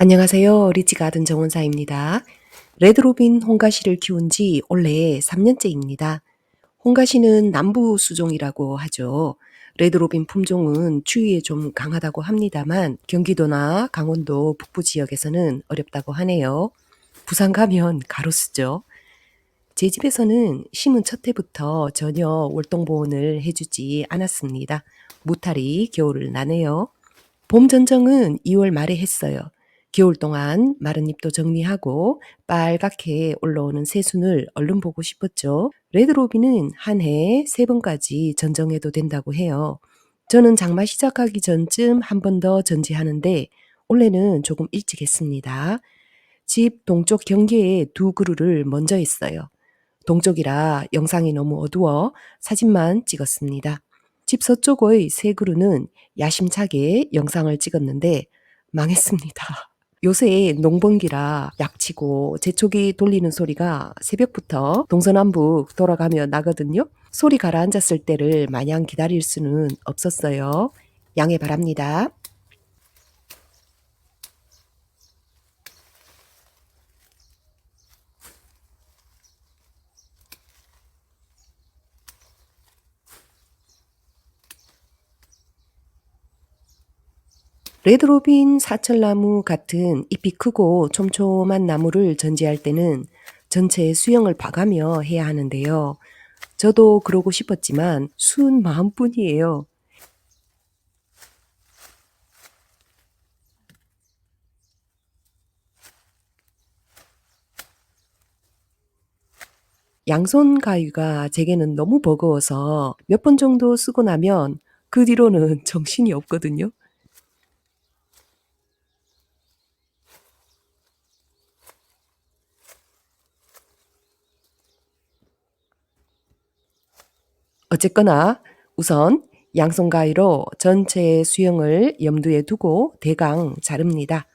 안녕하세요. 리치가든 정원사입니다. 레드로빈 홍가시를 키운 지 올해 3년째입니다. 홍가시는 남부 수종이라고 하죠. 레드로빈 품종은 추위에 좀 강하다고 합니다만 경기도나 강원도 북부 지역에서는 어렵다고 하네요. 부산 가면 가로수죠. 제 집에서는 심은 첫 해부터 전혀 월동 보온을 해주지 않았습니다. 무탈이 겨울을 나네요. 봄 전정은 2월 말에 했어요. 겨울 동안 마른 잎도 정리하고 빨갛게 올라오는 새순을 얼른 보고 싶었죠. 레드로비는 한 해에 세 번까지 전정해도 된다고 해요. 저는 장마 시작하기 전쯤 한 번 더 전지하는데 올해는 조금 일찍 했습니다. 집 동쪽 경계에 두 그루를 먼저 했어요. 동쪽이라 영상이 너무 어두워 사진만 찍었습니다. 집 서쪽의 세 그루는 야심차게 영상을 찍었는데 망했습니다. 요새 농번기라 약치고 제초기 돌리는 소리가 새벽부터 동서남북 돌아가며 나거든요. 소리 가라앉았을 때를 마냥 기다릴 수는 없었어요. 양해 바랍니다. 레드로빈 사철나무 같은 잎이 크고 촘촘한 나무를 전지할 때는 전체 수영을 봐가며 해야 하는데요. 저도 그러고 싶었지만 순 마음뿐이에요. 양손 가위가 제게는 너무 버거워서 몇 번 정도 쓰고 나면 그 뒤로는 정신이 없거든요. 어쨌거나 우선 양손 가위로 전체의 수영을 염두에 두고 대강 자릅니다.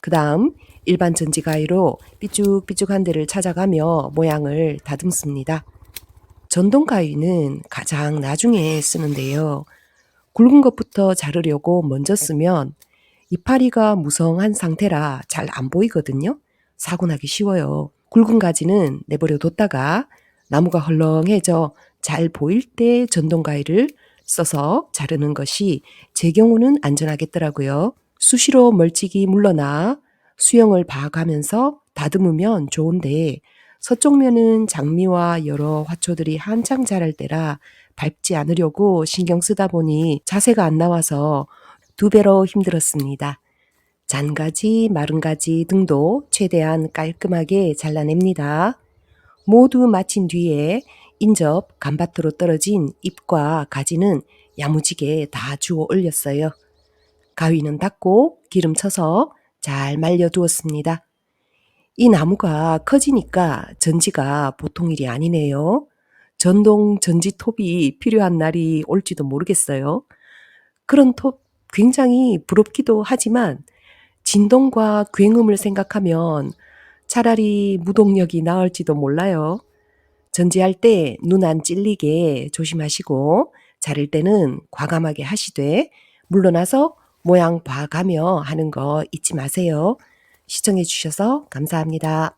그 다음 일반 전지 가위로 삐쭉삐쭉한 데를 찾아가며 모양을 다듬습니다. 전동 가위는 가장 나중에 쓰는데요. 굵은 것부터 자르려고 먼저 쓰면 이파리가 무성한 상태라 잘 안 보이거든요. 사고 나기 쉬워요. 굵은 가지는 내버려 뒀다가 나무가 헐렁해져 잘 보일 때 전동 가위를 써서 자르는 것이 제 경우는 안전하겠더라고요. 수시로 멀찍이 물러나 수영을 봐가면서 다듬으면 좋은데 서쪽 면은 장미와 여러 화초들이 한창 자랄 때라 밟지 않으려고 신경 쓰다 보니 자세가 안 나와서 두 배로 힘들었습니다. 잔가지, 마른 가지 등도 최대한 깔끔하게 잘라냅니다. 모두 마친 뒤에 인접 간밭으로 떨어진 잎과 가지는 야무지게 다 주워 올렸어요. 가위는 닦고 기름 쳐서 잘 말려두었습니다. 이 나무가 커지니까 전지가 보통 일이 아니네요. 전동 전지 톱이 필요한 날이 올지도 모르겠어요. 그런 톱 굉장히 부럽기도 하지만 진동과 굉음을 생각하면 차라리 무동력이 나을지도 몰라요. 전지할 때 눈 안 찔리게 조심하시고 자를 때는 과감하게 하시되 물러나서 모양 봐가며 하는 거 잊지 마세요. 시청해 주셔서 감사합니다.